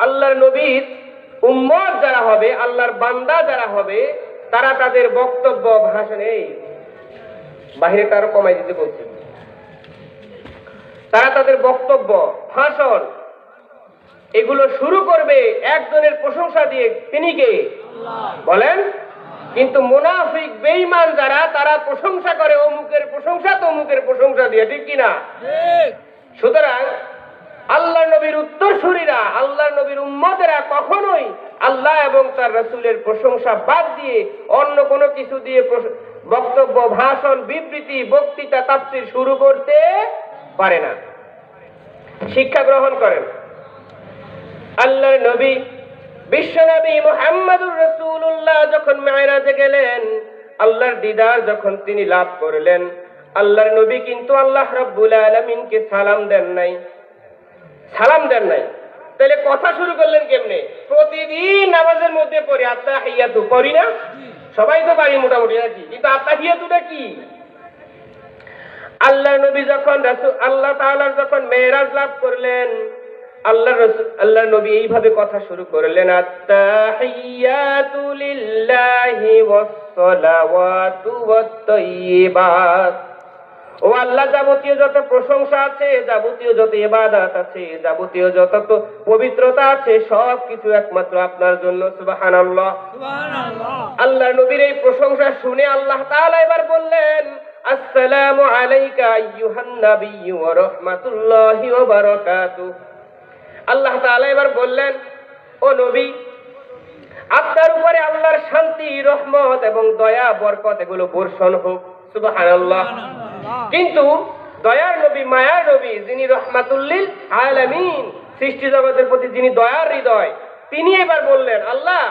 আল্লাহর নবীর উম্মত যারা হবে আল্লাহর বান্দা যারা হবে তারা তাদের বক্তব্য ভাষণে বাহিরে কারও কমাই দিতে বলছে তারা তাদের বক্তব্য ভাষণ এগুলো শুরু করবে একজনের প্রশংসা দিয়ে তিনি কে? বলেন? কিন্তু মোনাফিক বেঈমান যারা তারা প্রশংসা করে অমুকের প্রশংসা তো অমুকের প্রশংসা দিয়ে ঠিক কিনা সুতরাং আল্লাহ নবীর উত্তরসূরিরা আল্লাহ নবীর উম্মতেরা কখনোই আল্লাহ এবং তার রসুলের প্রশংসা বাদ দিয়ে অন্য কোনো কিছু দিয়ে বক্তব্য, ভাষণ, বিবৃতি, বক্তৃতা, তাফসির শুরু করতে পারে না। শিক্ষা গ্রহণ করেন। আল্লাহর নবী, বিশ্বনবী মুহাম্মদুর রাসূলুল্লাহ যখন মেরাজে গেলেন, আল্লাহর দিদার যখন তিনি লাভ করলেন, আল্লাহর নবী কিন্তু আল্লাহ রাব্বুল আলামিনকে সালাম দেন নাই। সালাম দেন নাই। তাহলে কথা শুরু করলেন কেমনে? প্রতিদিন নামাজের মধ্যে পড়ি আত্মাহিয়াতু পড়ি না? সবাই তো পারি মোটামুটি নাকি? কিন্তু আত্মা আত্মাহিয়াতুটা কি? আল্লাহ নবী যখন আল্লাহ তাআলার যখন মেরাজ লাভ করলেন, আল্লাহ আল্লাহ নবী এইভাবে কথা শুরু করলেন ওয়াত-তাইয়্যিবাত ও আল্লাহ যাবতীয় যত প্রশংসা আছে যাবতীয় যত ইবাদত আছে যাবতীয় যত পবিত্রতা আছে সব কিছু একমাত্র আপনার জন্য আল্লাহ নবীর এই প্রশংসা শুনে আল্লাহ তাআলা এবার বললেন আসসালামু আলাইকা আইয়ুহান নাবিয়্যু ওয়া রাহমাতুল্লাহি ওয়া বারাকাতুহু। আল্লাহ তাআলা এবার বললেন ও নবী আপনার উপরে আল্লাহর শান্তি রহমত এবং দয়া বরকত এগুলো বর্ষণ হোক সুবহানাল্লাহ। কিন্তু দয়ার নবী মায়ার নবী যিনি রহমাতুল্লিল আলামিন সৃষ্টি জগতের প্রতি যিনি দয়ার হৃদয় তিনি এবার বললেন আল্লাহ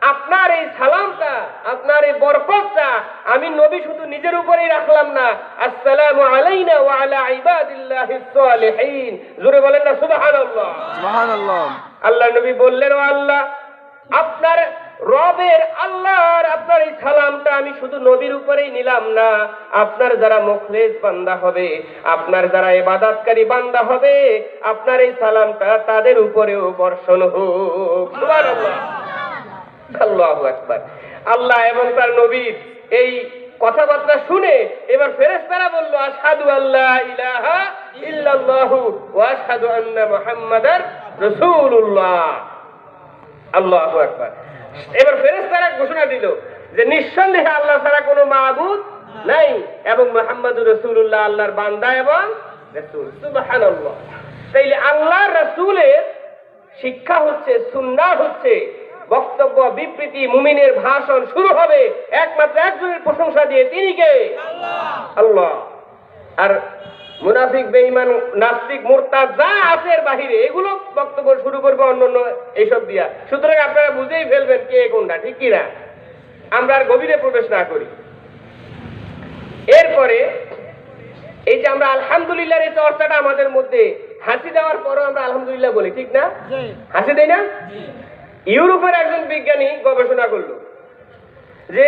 আপনার এই সালামটা আপনার এই বরকতটা আমি নবী শুধু নিজের উপরেই রাখলাম না। আসসালামু আলাইনা ওয়া আলা ইবাদিল্লাহিস সালিহিন। জোরে বলেন না সুবহানাল্লাহ। সুবহানাল্লাহ। আল্লাহ নবী বললেন ও আল্লাহ আপনার রবের আল্লাহর আমি শুধু নবীর উপরেই নিলাম না, আপনার যারা মুখলেস বান্দা হবে, আপনার যারা ইবাদতকারী বান্দা হবে, আপনার এই সালামটা তাদের উপরেও বর্ষণ হোক। আল্লাহু এবং তার নবীর এই কথাবার্তা শুনে এবার ফেরেশতারা বলল, আশহাদু আল্লাহ ইলাহা ইল্লাল্লাহু ওয়া আশহাদু আন্না মুহাম্মাদার রাসূলুল্লাহ। আল্লাহু আকবার। এবার ফেরেশতারা ঘোষণা দিল যে নিঃসন্দেহে আল্লাহ ছাড়া কোনো মাবুদ নাই এবং মুহাম্মাদুর রাসূলুল্লাহ, আল্লাহর বান্দা এবং তাইলে আল্লাহর রাসূলের শিক্ষা হচ্ছে, সুন্নাহ হচ্ছে, বক্তব্য, বিবৃতি, মুমিনের ভাষণ শুরু হবে একমাত্র একজনের প্রশংসা দিয়ে তিনি কে? আল্লাহ। আর মুনাফিক, বেঈমান, নাস্তিক, মুরতাদ যা আছে বাহিরে, এগুলো বক্তব্য শুরু করবে অন্য অন্য এইসব দিয়া। সুতরাং আপনারা বুঝেই ফেলবেন কে কোনটা, ঠিক কি না? আমরা আর গভীরে প্রবেশ না করি। এরপরে এই যে আমরা আলহামদুলিল্লাহ এই চর্চাটা আমাদের মধ্যে হাসি দেওয়ার পরও আমরা আলহামদুলিল্লাহ বলি ঠিক না? হাসি দেই না? ইউরোপের একজন বিজ্ঞানী গবেষণা করল যে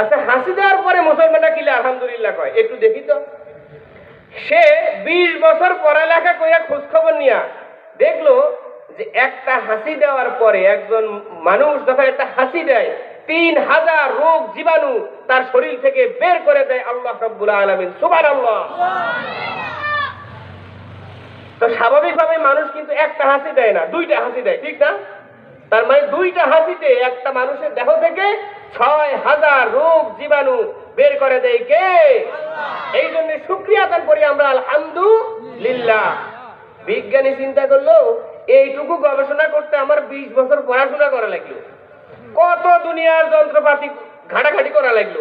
আচ্ছা হাসি দেওয়ার পরে মুসলমানরা কিলে আলহামদুলিল্লাহ কয়? একটু দেখি তো। সে বিশ বছর পড়ালেখা কইরা খোঁজ খবর নিয়া দেখল যে একটা হাসি দেওয়ার পরে একজন মানুষ যখন একটা হাসি দেয় তিন হাজার রোগ জীবাণু তার শরীর থেকে বের করে দেয় আল্লাহ রব্বুল আলমিন। সুবান আল্লাহ তো স্বাভাবিকভাবে মানুষ কিন্তু একটা হাসি দেয় না দুইটা হাসি দেয় ঠিক না? তার মানে দুইটা হাসিতে একটা মানুষের দেহ থেকে ছয় হাজার রোগ জীবাণু বের করে দেয় কে? এই জন্য শুক্রিয়া দান করি আমরা আলহামদুলিল্লাহ। বিজ্ঞানী চিন্তা করল এইটুকু গবেষণা করতে আমার বিশ বছর পড়াশোনা করা লাগল। কত দুনিয়ার যন্ত্রপাতি ঘাটাঘাটি করা লাগল।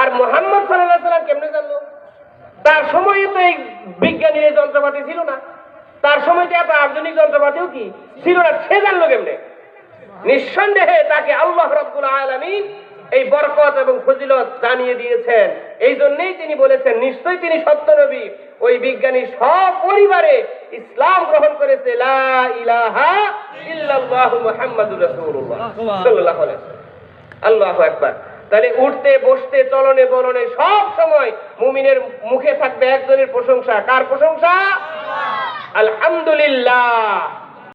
আর মোহাম্মদ সাল্লাহ সাল্লাম কেমনে জানলো? তার সময়ে তো এই বিজ্ঞানীর যন্ত্রপাতি ছিল না। তার সময়টা এত আধুনিক যন্ত্রপাতিও কি ছিল না, সে জানলো কেমনে? নিঃসন্দেহে তাকে আল্লাহ রব্বুল আলমিন এই বরকত এবং ফজিলত জানিয়ে দিয়েছেন। এই জন্যই তিনি বলেছেন, নিশ্চয়ই তিনি সত্য নবী। ওই বিজ্ঞানী সব পরিবারে ইসলাম গ্রহণ করেছে লা ইলাহা ইল্লাল্লাহু মুহাম্মাদুর রাসূলুল্লাহ সাল্লাল্লাহু আলাইহি আল্লাহু আকবার। তাহলে উঠতে বসতে চলনে বলনে সব সময় মুমিনের মুখে থাকবে একজনের প্রশংসা। কার প্রশংসা? আলহামদুলিল্লাহ।